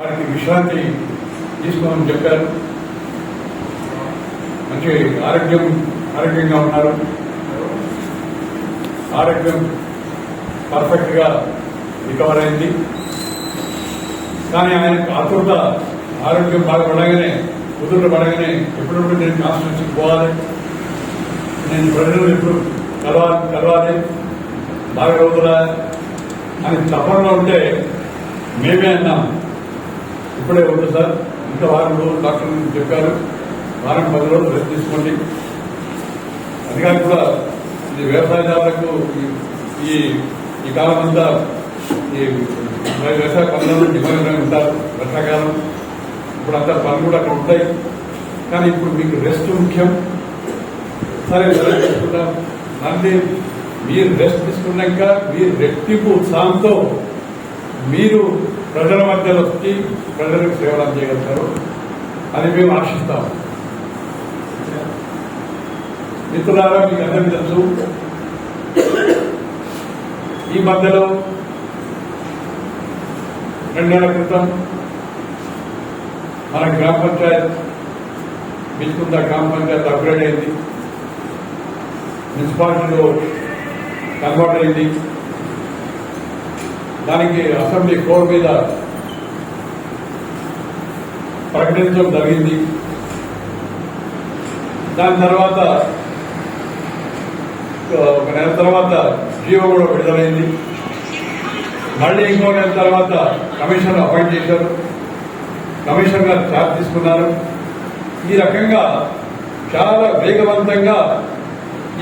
వారికి విశ్రాంతి తీసుకోమని చెప్పారు. మంచి ఆరోగ్యం ఆరోగ్యంగా ఉన్నారు. ఆరోగ్యం పర్ఫెక్ట్గా రికవర్ అయింది. కానీ ఆయన ఆతృత ఆరోగ్యం బాగా పడగానే కుదురు పడగానే ఎప్పుడప్పుడు నేను కాన్స్టిట్యూన్సీకి పోవాలి. నేను ప్రజలు ఎప్పుడు కలవాలి కలవాలి. బాగా అవుతుందా అని తప్పకుండా ఉంటే మేమే అన్నాం. ఇప్పుడే ఉంది సార్. ఇంకా వారం రోజులు డాక్టర్ చెప్పారు. వారం పది రోజులు రెస్ట్ తీసుకోండి. అధికారులు కూడా ఈ వ్యవసాయదారులకు ఈ- ఈ కాలం అంతా ఈ వ్యవసాయ పనులను నిమగ్నమై ఉంటారు. వర్షాకాలం. ఇప్పుడు అంతా పనులు కూడా అక్కడ ఉంటాయి. కానీ ఇప్పుడు మీకు రెస్ట్ ముఖ్యం. సరే చేసుకుంటాం తీసుకుంటాం మళ్ళీ మీరు రెస్ట్ తీసుకున్నాక మీరు రెట్టింపు ఉత్సాహంతో మీరు ప్రజల మధ్యలో వచ్చి ప్రజలకు సేవలు అందజేయగలుగుతారు అని మేము ఆశిస్తాం. మిత్రులారా మీకు అందరికీ తెలుసు ఈ మధ్యలో రెండేళ్ళ క్రితం మన గ్రామ పంచాయత్ బిల్కుంద గ్రామ పంచాయత్ అప్గ్రేడ్ అయింది. మున్సిపాలిటీలో కన్వర్ట్ అయింది. దానికి అసెంబ్లీ ఫ్లోర్ మీద ప్రకటించడం జరిగింది. దాని తర్వాత ఒక నెల తర్వాత జియో కూడా విడుదలైంది. మళ్ళీ ఇంకో నెల తర్వాత కమిషన్ అపాయింట్ చేశారు. కమిషన్ గారు ఛార్జ్ తీసుకున్నారు. ఈ రకంగా చాలా వేగవంతంగా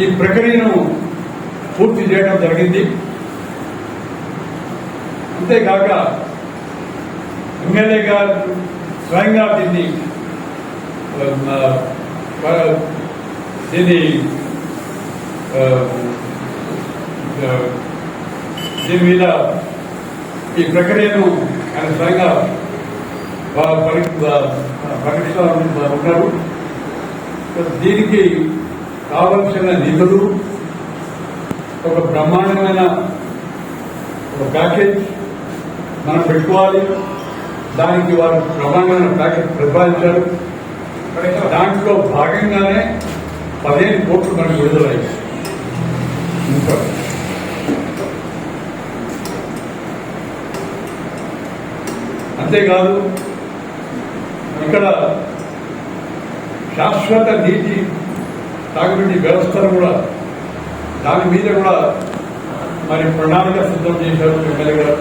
ఈ ప్రక్రియను పూర్తి చేయడం జరిగింది. అంతేకాక ఎమ్మెల్యే గారు స్వయంగా దీన్ని దీన్ని దీని మీద ఈ ప్రక్రియను ఆయన స్వయంగా ప్రకటిస్తూ ఉంటారు దీనికి కావలసిన నిధులు ఒక బ్రహ్మాండమైన ఒక ప్యాకేజ్ మనం పెట్టుకోవాలి. దానికి వారు బ్రహ్మాండమైన ప్యాకెట్ ప్రతిపాదించారు. దాంట్లో భాగంగానే పదిహేను కోట్లు మనకు విడుదలయ్యాయి. ఇంకా అంతేకాదు ఇక్కడ శాశ్వత నీటి తాగునీటి వ్యవస్థను కూడా దాని మీద కూడా మరి ప్రణాళిక సిద్ధం చేశారు ఎమ్మెల్యే గారు.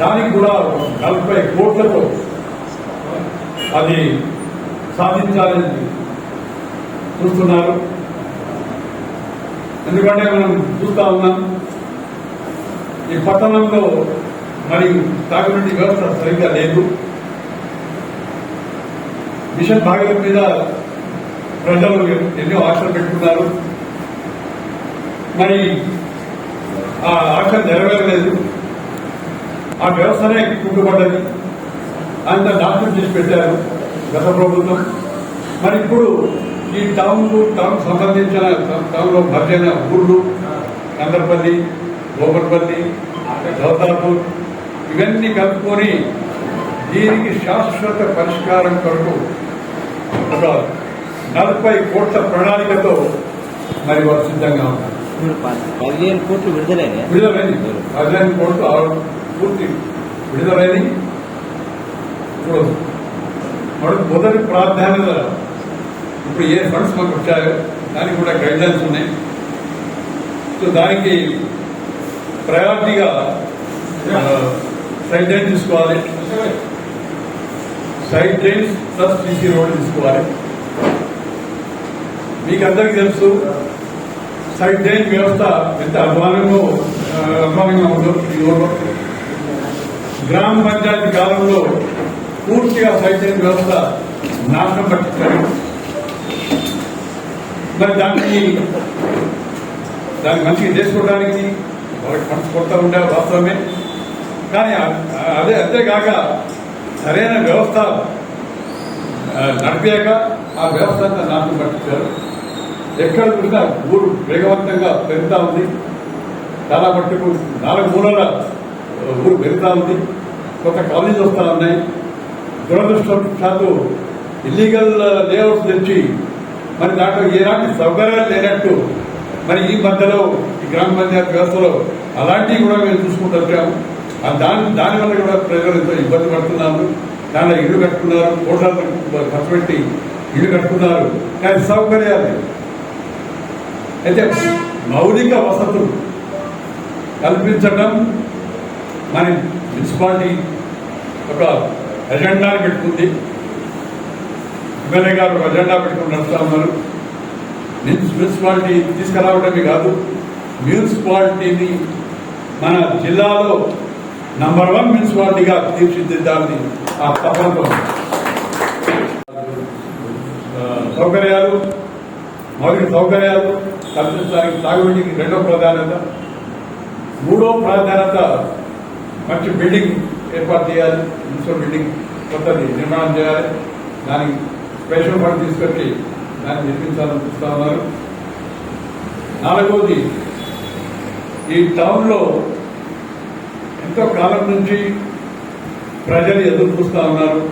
దానికి కూడా నలభై కోట్లతో అది సాధించాలని చూస్తున్నారు. ఎందుకంటే మనం చూస్తా ఉన్నాం ఈ పట్టణంలో మరి తాగునీటి వ్యవస్థ సరిగ్గా లేదు. మిషన్ భాగవత్ మీద ప్రజలు ఎన్నో ఆశలు పెట్టుకున్నారు. మరి ఆ ఆశ నెరవేరలేదు. ఆ వ్యవస్థనే కుంటుపడ్డది అంత నాశనం చేసి పెట్టారు గత ప్రభుత్వం. మరి ఇప్పుడు ఈ టౌన్ టౌన్ సంబంధించిన టౌన్లో భర్జన ఊర్లు కందర్పల్లి గోపర్పల్లి దౌతాపూర్ ఇవన్నీ కలుపుకొని దీనికి శాశ్వత పరిష్కారం కొరకు ఒక నలభై కోట్ల ప్రణాళికతో మరి వారు సిద్ధంగా ఉన్నారు. పదిహేను కోట్లు విడుదలైనాయి. విడుదలైంది. పదిహేను కోట్లు పూర్తి విడుదలని చూడదు మనకు మొదటి ప్రాధాన్యత ఇప్పుడు ఏ ఫండ్స్ మనకు వచ్చాయో దానికి కూడా గైడ్లైన్స్ ఉన్నాయి. సో దానికి ప్రయారిటీగా సైడ్ డ్రైన్ తీసుకోవాలి. Side drains plus CC road తీసుకోవాలి. మీకు అందరికీ తెలుసు సైడ్ డ్రైన్ వ్యవస్థ ఎంత అధ్వానంలో అభిమానంగా ఉందో ఈ ఊళ్ళో గ్రామ పంచాయతీ కాలంలో పూర్తిగా సైడ్ వ్యవస్థ నాశనం పట్టించారు. మరి దానికి దాన్ని మంచిగా చేసుకోవడానికి వాళ్ళకి ఫండ్స్ కొడతా ఉండే వాస్తవమే. కానీ అదే అంతేకాక సరైన వ్యవస్థ నడిపాక ఆ వ్యవస్థ అంతా నాశనం పట్టించారు. ఎక్కడ చూసినా ఊరు వేగవంతంగా పెరుగుతూ ఉంది. చాలా మట్టుకు నాలుగు మూలల ఊరు పెరుగుతూ ఉంది. కొత్త కాలనీలు వస్తూ ఉన్నాయి. దురదృష్టవశాత్తు ఇల్లీగల్ లేఅవుట్స్ తెచ్చి మరి దాంట్లో ఏలాంటి సౌకర్యాలు లేనట్టు మరి ఈ మధ్యలో ఈ గ్రామ పంచాయతీ వ్యవస్థలో అలాంటివి కూడా మేము చూసుకుంటూ వచ్చాము దాని దానివల్ల కూడా ప్రజలు ఎంతో ఇబ్బంది పడుతున్నారు. దానిలో ఇల్లు కట్టుకున్నారు. కోట్ల ఖర్చు పెట్టి ఇల్లు కట్టుకున్నారు. కానీ సౌకర్యాలు అయితే మౌలిక వసతులు కల్పించడం మన మున్సిపాలిటీ ఒక ఎజెండా పెట్టుకుంది. ఎమ్మెల్యే గారు ఒక ఎజెండా పెట్టుకుని నడుస్తా ఉన్నారు మున్సిపాలిటీ తీసుకురావడమే కాదు మున్సిపాలిటీని మన జిల్లాలో నంబర్ వన్ మున్సిపాలిటీగా తీర్చిదిద్దాలని ఆ తపనతో సౌకర్యాలు మౌలిక సౌకర్యాలు కల్పించడానికి తాగునీటికి రెండో ప్రాధాన్యత మూడో ప్రాధాన్యత మంచి బిల్డింగ్ ఏర్పాటు చేయాలి. మున్సిపల్ బిల్డింగ్ కొత్తది నిర్మాణం చేయాలి. దానికి స్పెషల్ ఫండ్ తీసుకొచ్చి దాన్ని నిర్మించాలని చూస్తా ఉన్నారు. నాలుగవది ఈ టౌన్లో ఎంతో కాలం నుంచి ప్రజలు ఎదురు ఉన్నారు.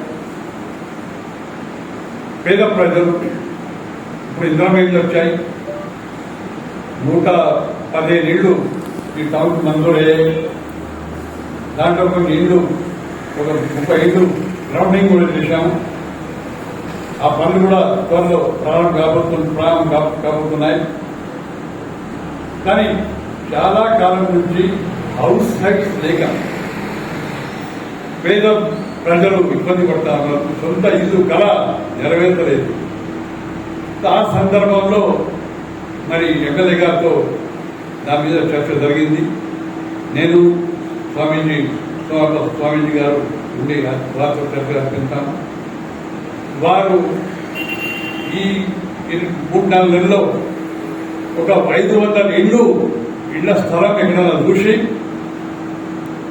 పేద ప్రజలు ఇప్పుడు ఇంద్రామీలు వచ్చాయి. నూట పదిహేను ఇళ్ళు ఈ టౌన్ మంజూరయ్యాయి. దాంట్లో కొన్ని ఇళ్ళు ఒక ముప్పై ఐదు గ్రౌండింగ్ కూడా చేశాము. ఆ పనులు కూడా త్వరలో ప్రారంభం కాబోతు ప్రారంభం కాబ- కాబోతున్నాయి. కానీ చాలా కాలం నుంచి హౌస్ సైట్స్ లేక పేద ప్రజలు ఇబ్బంది పడతా ఉన్నారు సొంత ఇల్లు కళ నెరవేర్చలేదు. ఆ సందర్భంలో మరి ఎమ్మెల్యే గారితో దాని మీద చర్చ జరిగింది. నేను స్వామీజీ స్వామి స్వామీజీ గారు ఉండి వారితో చర్చ వారు ఈ మూడు నాలుగు నెలల్లో ఒక ఐదు వందల ఇళ్ళు ఇళ్ళ స్థలం ఎక్కడ చూసి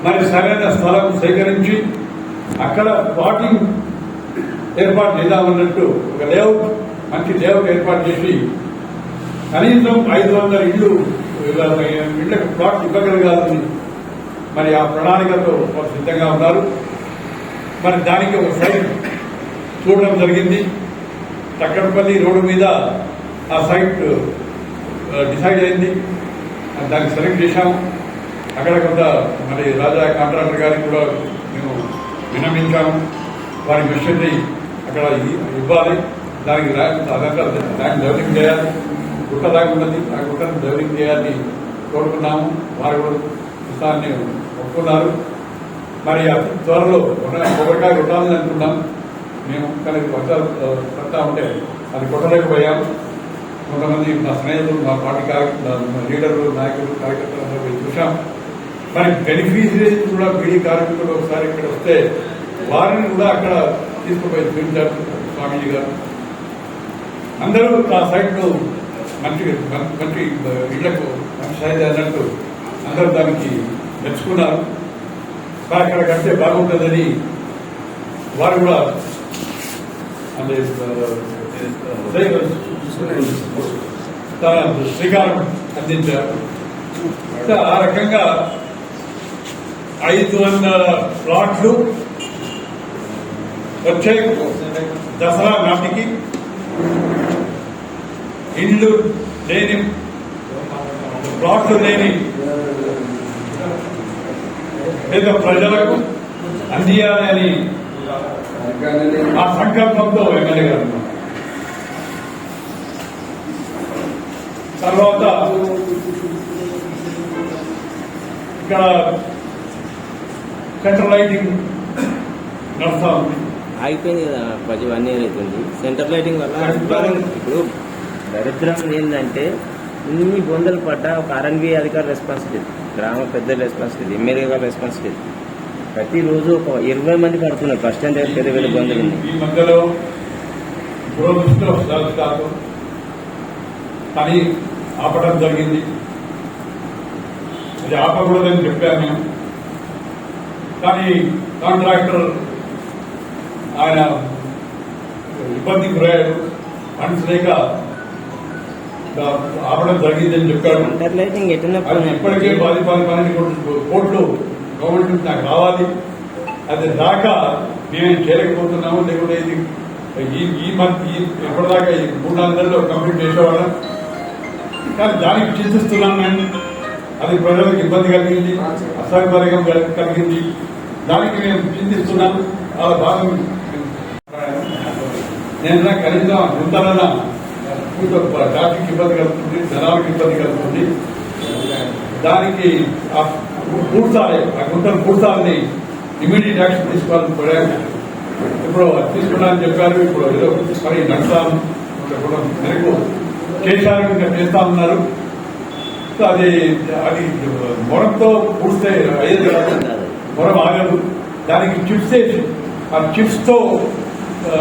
మరి సరైన స్థలం సేకరించి అక్కడ ప్లాటింగ్ ఏర్పాటు చేద్దామన్నట్టు ఒక లేఅవుట్ మంచి లేఅవుట్ ఏర్పాటు చేసి కనీసం ఐదు వందల ఇళ్ళు ఇళ్ళకు ప్లాట్ ఇవ్వగలగాలని మరి ఆ ప్రణాళికతో వారు సిద్ధంగా ఉన్నారు. మరి దానికి ఒక సైట్ చూడడం జరిగింది. తక్కడపల్లి రోడ్డు మీద ఆ సైట్ డిసైడ్ అయింది. దాన్ని సెలెక్ట్ చేశాము. అక్కడ కొంత మరి రాజా కాంట్రాక్టర్ గారికి కూడా మేము విన్నవించాము. వారి మెషినరీ అక్కడ ఇవ్వాలి. దానికి ల్యాండ్ అదంతా డెవలపింగ్ చేయాలి. గుట్ట దాకా ఉన్నది. ఆ గుట్టను డెవలపింగ్ చేయాలని కోరుకున్నాము. వారు కూడా ఉత్సాహాన్ని ఒప్పుకున్నారు మరి అతి త్వరలో కొబ్బరికాయ కొట్టాలని అనుకున్నాం. మేము కానీ వర్షాలు పడతా ఉంటే అది కొట్టలేకపోయాం. కొంతమంది మా స్నేహితులు మా పార్టీ లీడర్లు నాయకులు కార్యకర్తలు అందరూ పోయి చూశాం. మరి బెనిఫిషరీస్ కూడా బీడీ కార్మికులు ఒకసారి ఇక్కడ వస్తే వారిని కూడా అక్కడ తీసుకుపోయి చూపించారు స్వామీజీ గారు. అందరూ ఆ సైట్ మంచి మంచి ఇళ్ళకు మంచి సైజ్ అన్నట్టు అందరూ దానికి మెచ్చుకున్నారు అక్కడ కడితే బాగుంటుందని వారు కూడా అంటే తన శ్రీకారం అందించారు. అంటే ఆ రకంగా ఐదు వందల ప్లాట్లు వచ్చే దసరా నాటికి. ఇండ్లు లేని ప్లాట్లు లేని పేద ప్రజలకు అందియాలని ఆ సంకల్పంతో ఎమ్మెల్యే గారు. తర్వాత ఇక్కడ సెంట్రల్ లైటింగ్ నడుస్తా ఉంది. ఆగిపోయింది కదా పది వన్ ఇయర్ అవుతుంది. సెంటర్ లైటింగ్ వల్ల ఇప్పుడు దరిద్రం ఏంటంటే ఇన్ని బొందలు పడ్డా ఒక ఆర్ఎన్బి అధికారి రెస్పాన్సిబిలిటీ గ్రామ పెద్దల రెస్పాన్సిబిలిటీ ఎమ్మెల్యే గారి రెస్పాన్సిబిలిటీ ప్రతిరోజు ఒక ఇరవై మంది పడుతున్నారు బస్ స్టాండ్ దగ్గర పెద్ద పెద్ద ఇబ్బందులు ఉన్నాయి ఈ మధ్యలో దురదృష్టవశాత్తు పని ఆపడం జరిగింది. అది ఆపకూడదని చెప్పాను మేము కానీ కాంట్రాక్టర్ ఆయన ఇబ్బందికి గురయ్యాడు ఫండ్స్ లేక ఆపడం జరిగిందని చెప్పాడు. ఇప్పటికే పది పది పన్నెండు కోట్లు కోట్లు గవర్నమెంట్ నాకు రావాలి. అది రాక మేము చేయలేకపోతున్నాము. లేకుంటే ఇది ఈ ఈ మంత్ ఈ ఎప్పటిదాకా ఈ మూడు నాలుగు నెలల్లో కంప్లీట్ చేసేవాళ్ళం. కానీ దానికి చింతిస్తున్నాం నేను అది ప్రజలకు ఇబ్బంది కలిగింది. అసౌకర్యం కలి- కలిగింది. దానికి మేము చింతిస్తున్నాం. వాళ్ళ భాగం నేను కనీసం గుంతలన జాతికి ఇబ్బంది కలుగుతుంది జనాలకు ఇబ్బంది కలుగుతుంది. దానికి ఆ ఆ గుంతలు పూడ్చాలని ఇమీడియట్ యాక్షన్ తీసుకోవాలని కోరాను ఇప్పుడు తీసుకున్నానని చెప్పారు ఇప్పుడు ఏదో మరి నడుస్తాం మెరుగు చేశారు ఇంకా చేస్తా ఉన్నారు. సో అది అది మొరంతో పూడిస్తే అయ్యేది కాదు. మొరం ఆగదు దానికి చిప్స్ వేసి ఆ చిప్స్తో తో ఆ,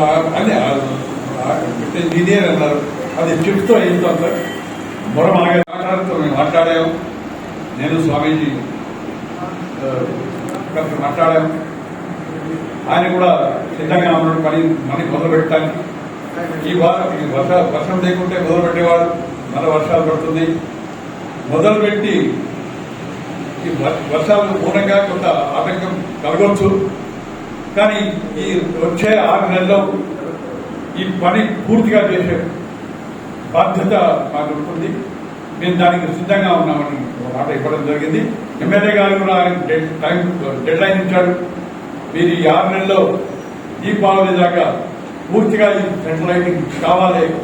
ఇదే అన్నారు. అది చెప్తూ తో అంత సార్ మాగే మాట్లాడుతూ మేము మాట్లాడాము. నేను స్వామీజీ కలిసి మాట్లాడాము. ఆయన కూడా సిద్ధంగా ఉన్నాడు పని మనీ మొదలు పెట్టడానికి ఈ వారం ఈ వర్ష వర్షం లేకుంటే మొదలు పెట్టేవాడు మళ్ళీ వర్షాలు పడుతుంది. మొదలుపెట్టి ఈ వర్షాలు మూలంగా కొంత ఆటంకం కలగవచ్చు కానీ ఈ వచ్చే ఆరు నెలల్లో ఈ పని పూర్తిగా చేసే బాధ్యత మాకు ఉంటుంది. మేము దానికి సిద్ధంగా ఉన్నామని మాట ఇవ్వడం జరిగింది. ఎమ్మెల్యే గారు కూడా ఆయన టైం డెడ్ లైన్ ఇచ్చాడు మీరు ఈ ఆరు నెలల్లో దీపావళి దాకా పూర్తిగా ఈ సెంట్రలైటింగ్ కావాలి.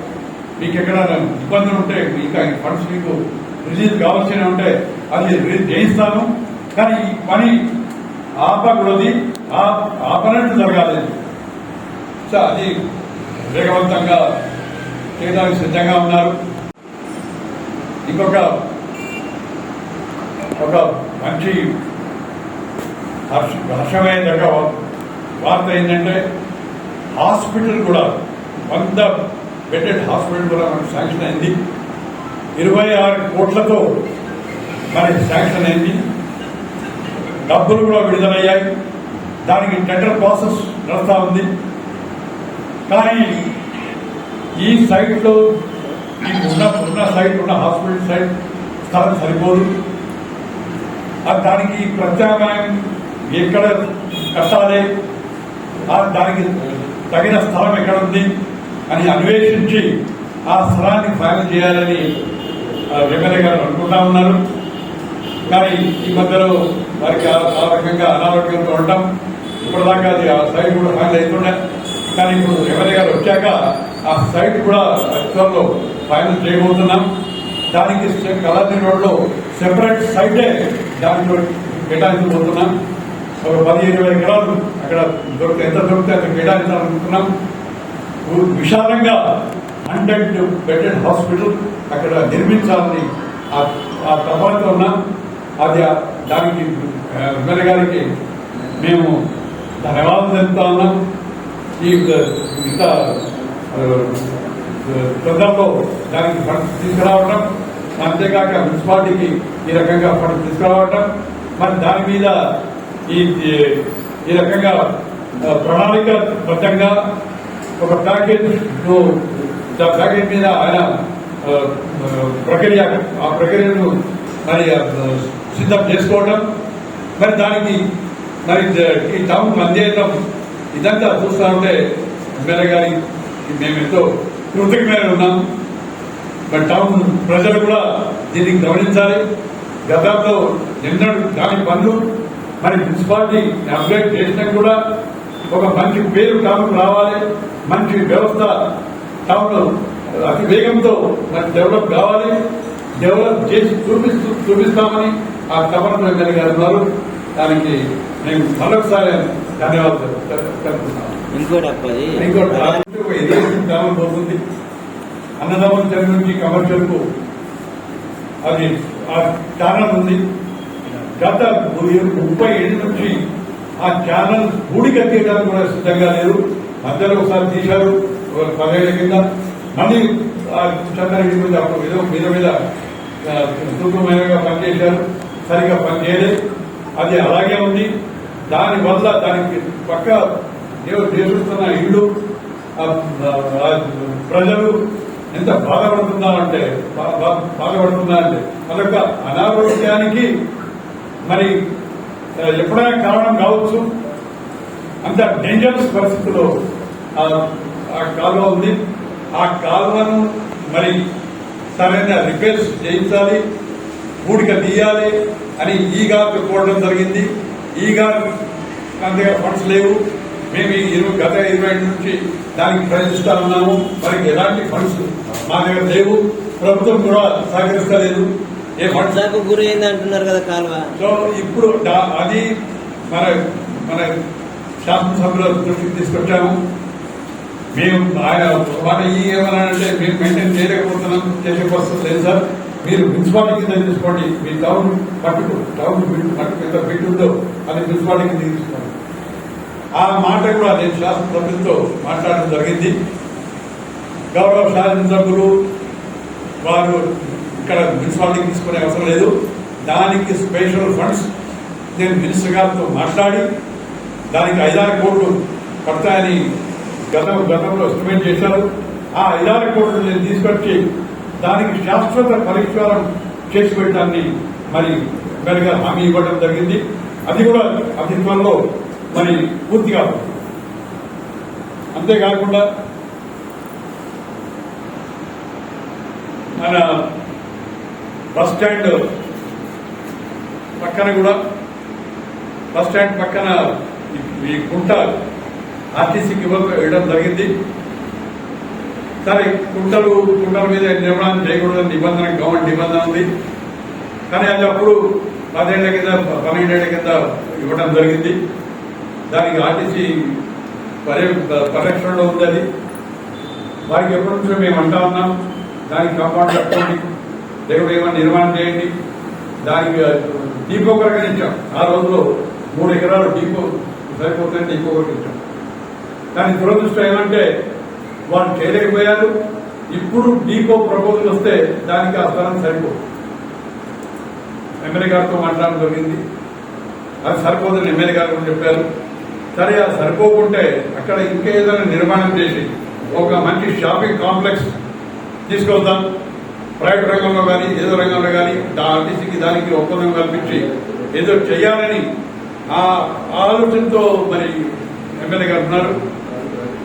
మీకు ఎక్కడైనా ఇబ్బందులు ఉంటే ఇంకా ఆయన ఫండ్స్ మీకు రిలీజ్ కావాల్సిన ఉంటే అది రిలీజ్ చేయిస్తాను కానీ ఈ పని ఆపకూడదు. ఆ- ఆపనట్టు జరగాలి. సో అది వేగవంతంగా చేయడానికి సిద్ధంగా ఉన్నారు. ఇంకొక ఒక మంచి హర్ష హర్షమైన వార్త ఏంటంటే హాస్పిటల్ కూడా వంద బెడ్డెడ్ హాస్పిటల్ కూడా మనకు శాంక్షన్ అయింది. ఇరవై ఆరు కోట్లతో మనకి శాంక్షన్ అయింది. డబ్బులు కూడా విడుదలయ్యాయి. దానికి టెండర్ ప్రాసెస్ నడుస్తూ ఉంది. కానీ ఈ సైట్లో ఈ ఉన్న ఉన్న సైట్ ఉన్న హాస్పిటల్ సైట్ స్థలం సరిపోదు. ఆ దానికి ప్రత్యామ్నాయం ఎక్కడ కట్టాలి? దానికి తగిన స్థలం ఎక్కడ ఉంది అని అన్వేషించి ఆ స్థలాన్ని ఫైనల్ చేయాలని ఎమ్మెల్యే గారు అనుకుంటా ఉన్నారు. కానీ ఈ మధ్యలో వారికి ఆ ఆ రకంగా అనారోగ్యంతో ఉండటం ఇప్పటిదాకా అది ఆ సైట్ కూడా ఫైనల్ అవుతుండే కానీ ఇప్పుడు ఎమ్మెల్యే గారు వచ్చాక ఆ సైట్ కూడా త్వరలో ఫైనల్ చేయబోతున్నాం. దానికి కళాది రోడ్లో సెపరేట్ సైటే దాంట్లో కేటాయించబోతున్నాం. ఒక పది ఇరవై ఎకరాలు అక్కడ దొరికితే ఎంత దొరికితే అక్కడ కేటాయించాలనుకుంటున్నాం. విశాలంగా హండ్రెడ్ బెడెడ్ హాస్పిటల్ అక్కడ నిర్మించాలని ఆ- తపాలతో ఉన్నాం. అది ఆ- దానికి ఎమ్మెల్యే గారికి మేము ధన్యవాదాలు చెప్తా ఉన్నాం. ఈ ఇంత తొందరలో దానికి ఫండ్స్ తీసుకురావటం అంతేకాక మున్సిపాలిటీకి ఈ రకంగా ఫండ్స్ తీసుకురావటం మరి దాని మీద ఈ ఈ- రకంగా ప్రణాళిక ప్రణాళికబద్ధంగా ఒక ప్యాకేజ్ ప్యాకేజ్ మీద ఆయన ప్రక్రియ ఆ ప్రక్రియను మరి సిద్ధం చేసుకోవడం మరి దానికి మరి ఈ టౌన్ మందేయటం ఇదంతా చూస్తా ఉంటే ఎమ్మెల్యే గారి మేము ఎంతో కృతజ్ఞత ఉన్నాం. బట్ టౌన్ ప్రజలు కూడా దీనికి గమనించాలి. గతంలో ఎన్నడూ దాని పనులు మరి మున్సిపాలిటీ అప్గ్రేడ్ చేసినా కూడా ఒక మంచి పేరు టౌన్ రావాలి. మంచి వ్యవస్థ టౌన్ అతి వేగంతో మరి డెవలప్ కావాలి. డెవలప్ చేసి చూపిస్తూ చూపిస్తామని ఆ తపన ఎమ్మెల్యే గారు ఉన్నారు. దానికి మేము మరొకసారి ధన్యవాదాలు తెలుపుతున్నాం ఇంకోటి అబ్బాయి. ఇంకోటి పోతుంది. అన్నదమ్ముల చెరువు నుంచి కమర్షియల్కు అది ఆ ఛానల్ ఉంది. గత ముప్పై ఏళ్ళ నుంచి ఆ ఛానల్ గూడి కట్టేయడానికి కూడా సిద్ధంగా లేదు మధ్యలో ఒకసారి తీశారు. పదేళ్ళ కింద. మళ్ళీ ఆ చంద్రరెడ్డి మీద అప్పుడు ఏదో మీద మీద ఆ, పనిచేశారు. సరిగా పనిచేయలేదు. అది అలాగే ఉంది. దానివల్ల దానికి పక్క దేవుడు దేశిస్తున్న ఇల్లు ప్రజలు ఎంత బాధపడుతున్నారంటే బాధపడుతున్నారంటే అదొక అనారోగ్యానికి మరి ఎప్పుడైనా కారణం కావచ్చు. అంత డేంజరస్ పరిస్థితిలో ఆ కాలువ ఉంది. ఆ కాలువను మరి సరైన రిపేర్స్ చేయించాలి పూడిక తీయాలి అని ఈగా కోరడం జరిగింది. ఈగా మన అంతగా ఫండ్స్ లేవు. మేము ఈ ఇరవై గత ఇరవై ఐదు నుంచి దానికి ప్రయత్నిస్తా ఉన్నాము. మరి ఎలాంటి ఫండ్స్ మా దగ్గర లేవు. ప్రభుత్వం కూడా సహకరిస్తలేదు. ఏ ఫండ్స్ దాకా గురి అయింది అంటున్నారు కదా కాలువ. సో ఇప్పుడు అది మన మన శాసనసభలో దృష్టికి తీసుకొచ్చాము. మేము ఆయన ఈ ఏమన్నా అంటే మేము మెయింటైన్ చేయలేకపోతున్నాం చేసే పరిస్థితి లేదు సార్. మీరు మున్సిపాలిటీ కింద తీసుకోండి. మీ టౌన్ పట్టుకు టౌన్ బిడ్ పట్టుకు ఎంత బిడ్ ఉందో అది మున్సిపాలిటీ కింద తీసుకోండి. ఆ మాట కూడా నేను శాసనసభ్యులతో మాట్లాడడం జరిగింది. గౌరవ శాసనసభ్యులు వారు ఇక్కడ మున్సిపాలిటీకి తీసుకునే అవసరం లేదు. దానికి స్పెషల్ ఫండ్స్ నేను మినిస్టర్ గారితో మాట్లాడి దానికి ఐదారు కోట్లు పడతాయని గతం గతంలో ఎస్టిమేట్ చేశారు. ఆ ఐదారు కోట్లు నేను తీసుకొచ్చి దానికి శాశ్వత పరిష్కారం చేసి పెట్టడాన్ని మరి మెరుగా హామీ ఇవ్వడం జరిగింది. అది కూడా అతి త్వరలో మరి పూర్తిగా అంతేకాకుండా మన బస్ స్టాండ్ పక్కన కూడా బస్ స్టాండ్ పక్కన ఈ- కుంట గుంట ఆర్టీసీకి ఇవ్వడం జరిగింది. సరే కుంటలు కుంటల మీద నిర్మాణం చేయకూడదని నిబంధన గవర్నమెంట్ నిబంధన ఉంది. కానీ అది అప్పుడు పదేళ్ళ కింద పన్నెండేళ్ళ కింద ఇవ్వడం జరిగింది. దానికి ఆర్టీసీ పర్య పరిరక్షణలో ఉంది అది వారికి ఎప్పటి నుంచో మేము అంటా ఉన్నాం. దానికి కాంపౌండ్ కట్టుకోండి లేకపోతే ఏమైనా నిర్మాణం చేయండి. దానికి డీపో ప్రకటించాం ఆ రోజులో మూడు ఎకరాలు డీపో సరిపోతుందని డీపో ప్రకటించాం కానీ దురదృష్టం ఏమంటే వాళ్ళు చేయలేకపోయారు. ఇప్పుడు డీపో ప్రపోజల్ వస్తే దానికి ఆ స్థలం సరిపోదు. ఎమ్మెల్యే గారితో మాట్లాడడం జరిగింది. అది సరిపోదని ఎమ్మెల్యే గారు చెప్పారు. సరే సరిపోకుంటే అక్కడ ఇంకేదైనా నిర్మాణం చేసి ఒక మంచి షాపింగ్ కాంప్లెక్స్ తీసుకొద్దాం. ప్రైవేట్ రంగంలో కానీ ఏదో రంగంలో కానీ ఆర్టీసీకి దానికి ఒప్పందం కల్పించి ఏదో చేయాలని ఆ ఆలోచనతో మరి ఎమ్మెల్యే గారు ఉన్నారు.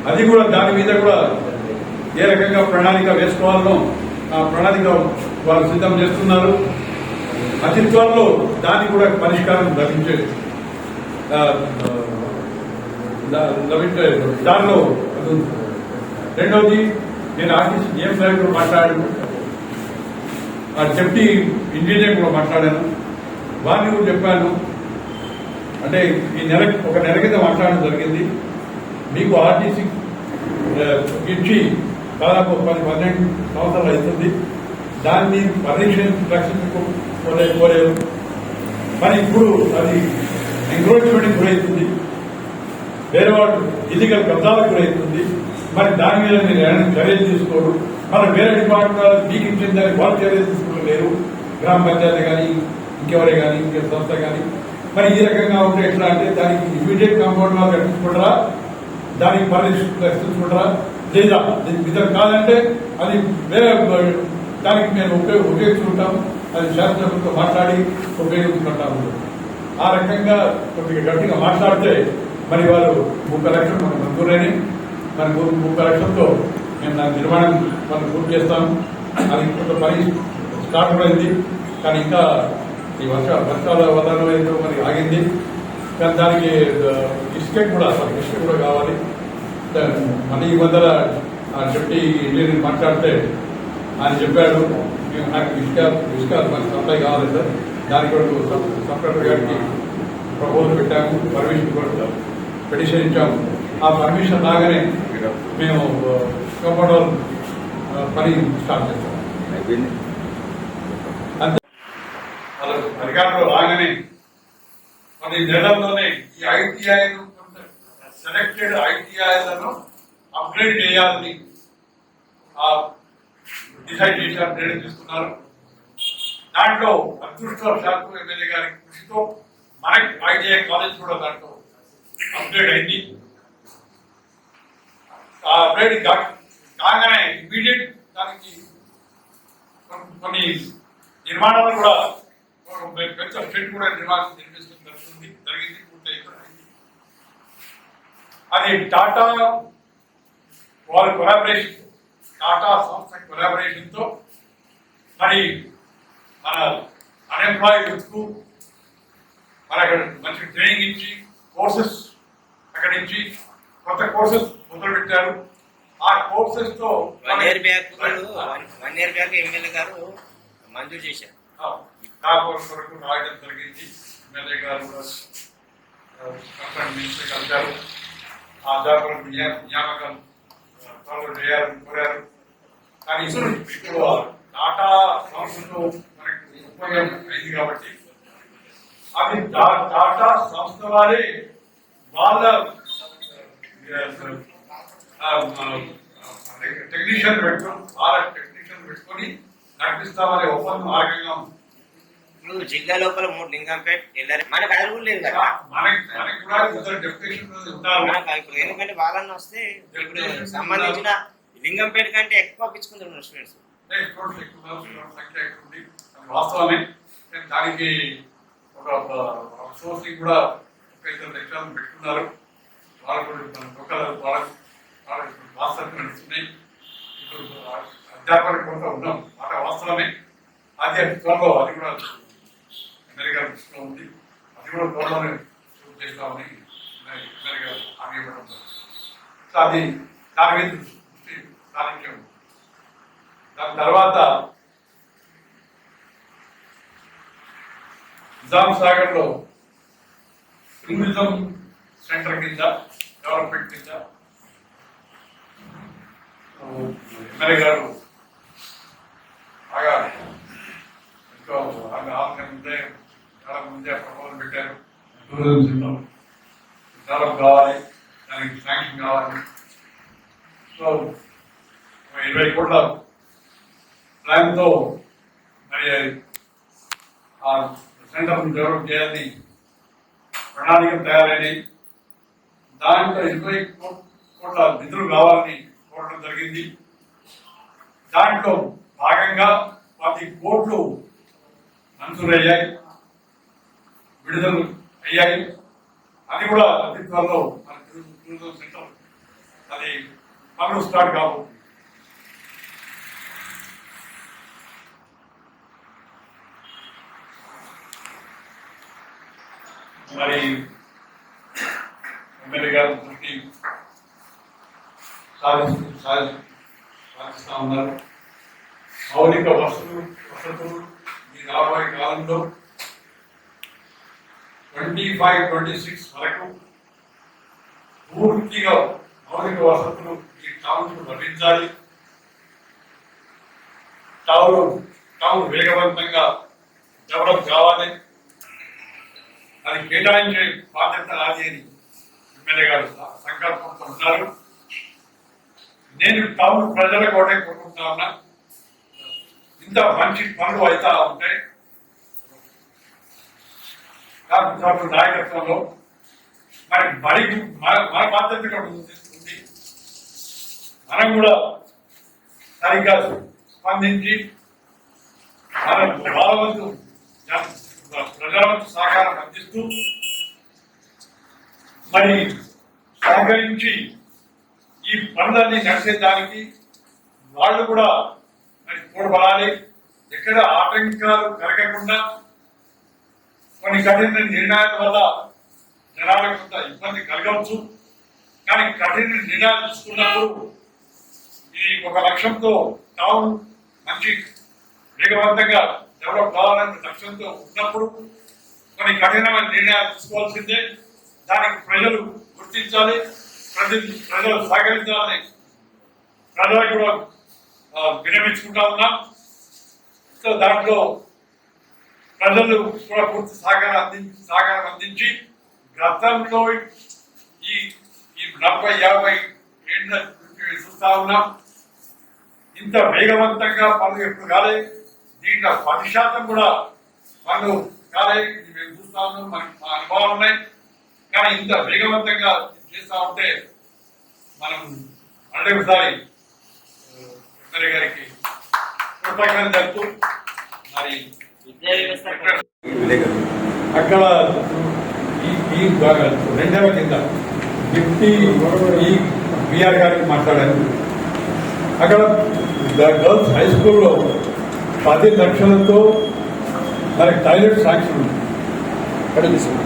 అది కూడా దాని మీద కూడా ఏ రకంగా ప్రణాళిక వేసుకోవాలో ఆ ప్రణాళిక వారు సిద్ధం చేస్తున్నారు. అతి త్వరలో దానికి కూడా పరిష్కారం లభించే లభించే దానిలో రెండవది నేను ఆర్టీసీ ఏం సార్ మాట్లాడాను? ఆ డిప్టీ ఇంజనీర్ కూడా మాట్లాడాను. వారిని కూడా చెప్పాను. అంటే ఈ నెల ఒక నెల కింద మాట్లాడడం జరిగింది. మీకు ఆర్టీసీ ఇచ్చి దాదాపు పది పన్నెండు సంవత్సరాలు అవుతుంది. దాన్ని పర్మిషన్ రక్షించుకోలే మరి ఇప్పుడు అది ఎంక్రోచ్మెంట్ గురవుతుంది వేరే వాళ్ళు ఇల్లీగల్ కబ్జాలకు గురవుతుంది. మరి దాని మీద మీరు ఏమైనా చర్యలు తీసుకోరు. మరి వేరే డిపార్ట్మెంట్ మీకు ఇచ్చిన దానికి వాళ్ళు చర్యలు తీసుకోలేరు గ్రామ పంచాయతీ కానీ ఇంకెవరే కానీ ఇంకే సంస్థ కానీ. మరి ఈ రకంగా ఉంటే ఎట్లా అంటే దానికి ఇమీడియట్ కాంపౌండ్ వాళ్ళు కట్టించుకుంటారా? దానికి పర్మిషన్ రక్షించుకుంటారా లేదా ఇద్దరు కాదంటే అది వేరే దానికి మేము ఉపయోగ ఉపయోగించుకుంటాం అది శాస్త్రజ్ఞులతో మాట్లాడి ఉపయోగించుకుంటాము. ఆ రకంగా కొద్దిగా గట్టిగా మాట్లాడితే మరి వారు ముప్పై లక్షలు మనకు మంజూరైనవి మరి ముప్పై లక్షలతో మేము దాని నిర్మాణం మనం పూర్తి చేస్తాము. అది కొంత పని స్టార్ట్ కూడా అయింది. కానీ ఇంకా ఈ వర్ష వర్షాల వాతావరణం ఏదో మరి ఆగింది. కానీ దానికి ఇసుకే కూడా అసలు ఇసుక కూడా కావాలి. మన ఈ మధ్యన ఆ డిప్యూటీ ఇంజనీర్ మాట్లాడితే ఆయన చెప్పాడు మేము నాకు ఇసుక ఇసుక మనకి సప్లై కావాలి సార్. దానికి కూడా సబ్- గారికి ప్రపోజల్ పెట్టాము పర్మిషన్ కూడా పిటిషన్ ఇచ్చాము ఆ పర్మిషన్ రాగానే మేము కంపౌండర్ పని స్టార్ట్ చేస్తాం. అంతే. వాళ్ళకు అధికారంలో రాగానే కొన్ని నెలల్లోనే ఈ ఐటీఐ సెలెక్టెడ్ ఐటీఐలను అప్గ్రేడ్ చేయాలని ఆ డిసైడ్ చేశారు నిర్ణయం తీసుకున్నారు. దాంట్లో అదృష్టవశాత్తు ఎమ్మెల్యే గారి కృషితో మనకి ఐటీఐ కాలేజ్ కూడా దాంట్లో అప్డేట్ అయింది. ఆ అప్డేట్ కాగానే ఇమీడియట్ దానికి కొన్ని- నిర్మాణాలు కూడా ఒక పెద్ద స్టేట్ కూడా నిర్మాణం నిర్మించడం జరుగుతుంది. జరిగింది పూర్తయింది. అది టాటా వాళ్ళ కొలాబరేషన్ టాటా సంస్థ కొలాబరేషన్తో మరి మన అన్ఎంప్లాయిడ్కు మరి అక్కడ మంచి ట్రైనింగ్ ఇచ్చి కోర్సెస్ అక్కడి నుంచి కొత్త కోర్సెస్ మొదలు పెట్టారు ఆ కోర్సెస్తో one year back one year back MLA గారు మంజూరు చేశారు. కాపురం వరకు రాయడం జరిగింది. ఎమ్మెల్యే గారు మినిస్టర్ కలిశారు ఆ అధ్యాపకులకు నియా- నియామకాలు ఆ, త్వరలో చేయాలని కోరారు. కానీ ఇప్పుడు ఇప్పుడు టాటా సంస్థతో మనకి ఉపయోగం అయింది కాబట్టి అది టాటా సంస్థ వారే వాళ్ళ టెక్నీషియన్ పెట్టుకొని వాళ్ళ టెక్నీషియన్ పెట్టుకొని నడిపిస్తామనే ఒప్పందం మార్గంగా ఇప్పుడు జిల్లా లోపల మూడు లింగంపేట్ ఎల్లారి మనకు కూడా లేదు కదా. మనకి మనకి కూడా ఇద్దరు డెప్యుటేషన్ ఇప్పుడు ఎందుకంటే వాళ్ళని వస్తే ఇప్పుడు సంబంధించిన లింగంపేట కంటే ఎక్కువ పంపించుకుంటారు స్టూడెంట్స్ వాస్తవమే. దానికి ఒక సోర్సింగ్ కూడా రైతులు ఇద్దరు పెట్టుకున్నారు వాళ్ళు కూడా ఒక వాళ్ళకి నడుస్తున్నాయి ఇప్పుడు అధ్యాపకులు కొంత ఉన్నాం. మాట వాస్తవమే. అది త్వరలో అది కూడా అమెరికా దృష్టిలో ఉంది. అది కూడా త్వరలోనే పూర్తి చేస్తామని అమెరికా హామీ ఇవ్వడం సో అది దాని మీద దృష్టి సాధించాము దాని తర్వాత నిజాం సాగర్ టూరిజం సెంటర్ కింద డెవలప్మెంట్ కింద. ఎమ్మెల్యే గారు బాగా ఎంతో ఆమె ముందే చాలా ముందే ప్రపోజల్ పెట్టారు. టూరిజం సెంటర్ డెవలప్ కావాలి దానికి శాంక్షన్ కావాలి. సో ఇరవై కోట్ల ప్లాన్తో మరి ఆ సెంటర్ డెవలప్ చేయాలని ప్రణాళికలు తయారైనవి దాంట్లో ఇరవై కో- కోట్ల నిధులు కావాలని కోరడం జరిగింది. దాంట్లో భాగంగా పది కోట్లు మంజూరయ్యాయి. విడుదల అయ్యాయి. అది కూడా అతి త్వరలో మన టూరిజం సెంటర్ అది పనులు స్టార్ట్ కాబోతుంది. మరి ఎమ్మెల్యే గారు దృష్టి సాధిస్తూ సాధి సాధిస్తా ఉన్నారు. మౌలిక వసతులు వసతులు ఈ రాబోయే కాలంలో ట్వంటీ ఫైవ్ ట్వంటీ సిక్స్ వరకు పూర్తిగా మౌలిక వసతులు ఈ టౌన్కు లభించాలి. టౌన్ టౌన్ వేగవంతంగా డెవలప్ కావాలి. అది కేటాయించే బాధ్యత నాది అని ఎమ్మెల్యే గారు సంకల్పంతో ఉన్నారు. నేను టౌన్ ప్రజల కూడా కోరుకుంటా ఉన్నా. ఇంత మంచి పనులు అవుతా ఉంటే కాబట్టి నాయకత్వంలో మరి మరి మన బాధ్యత కూడా ఉంది మనం కూడా సరిగ్గా స్పందించి మన వాళ్ళ ప్రజలకు సహకారం అందిస్తూ మరి సహకరించి ఈ పనులన్నీ నడిచేదానికి వాళ్ళు కూడా మరి తోడ్పడాలి. ఎక్కడ ఆటంకాలు కలగకుండా కొన్ని కఠిన నిర్ణయాల వల్ల జనాలకు కొంత ఇబ్బంది కలగవచ్చు. కానీ కఠిన నిర్ణయాలు తీసుకున్నప్పుడు ఈ ఒక లక్ష్యంతో టౌన్ మంచి వేగవంతంగా డెవలప్ కావాలనే లక్ష్యంతో ఉన్నప్పుడు కొన్ని కఠినమైన నిర్ణయాలు తీసుకోవాల్సిందే. దానికి ప్రజలు గుర్తించాలి ప్రజలు ప్రజలు సహకరించాలని ప్రజలకు కూడా ఆ, విరమించుకుంటా ఉన్నాం. సో దాంట్లో ప్రజలు కూడా పూర్తి సహకారం అందించి సహకారం అందించి గతంలో ఈ ఈ నలభై యాభై ఏళ్ళ చూస్తా ఉన్నాం. ఇంత వేగవంతంగా పనులు ఎప్పుడు కాలేదు దీంట్లో పది శాతం కూడా పనులు కాలేదు మేము చూస్తా ఉన్నాం మనకి మా అనుభవాలు ఉన్నాయి. కానీ ఇంత వేగవంతంగా చేస్తా ఉంటే మనం మరొకసారి ఎమ్మెల్యే గారికి కృతజ్ఞతలు తెలుపుతూ మరి అక్కడ ఈ రెండవ కింద డిప్టీ ఈ బిఆర్ గారికి మాట్లాడాను అక్కడ గర్ల్స్ హై స్కూల్లో పది లక్షలతో మనకి టాయిలెట్ శాంక్షన్ ఉంది.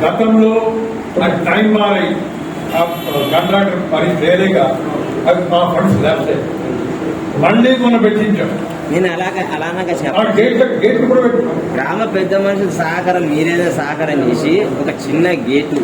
గతంలో నాకు టైం మారి కాంట్రాక్టర్ మరి చేయలేక అది మా ఫండ్స్ లేకపోతే. మళ్ళీ మనం పెట్టించాం. నేను అలాగ అలానగా చెప్పాను గ్రామ పెద్ద మనుషులు సహకారం మీరేదో సహకారం చేసి ఒక చిన్న గేటు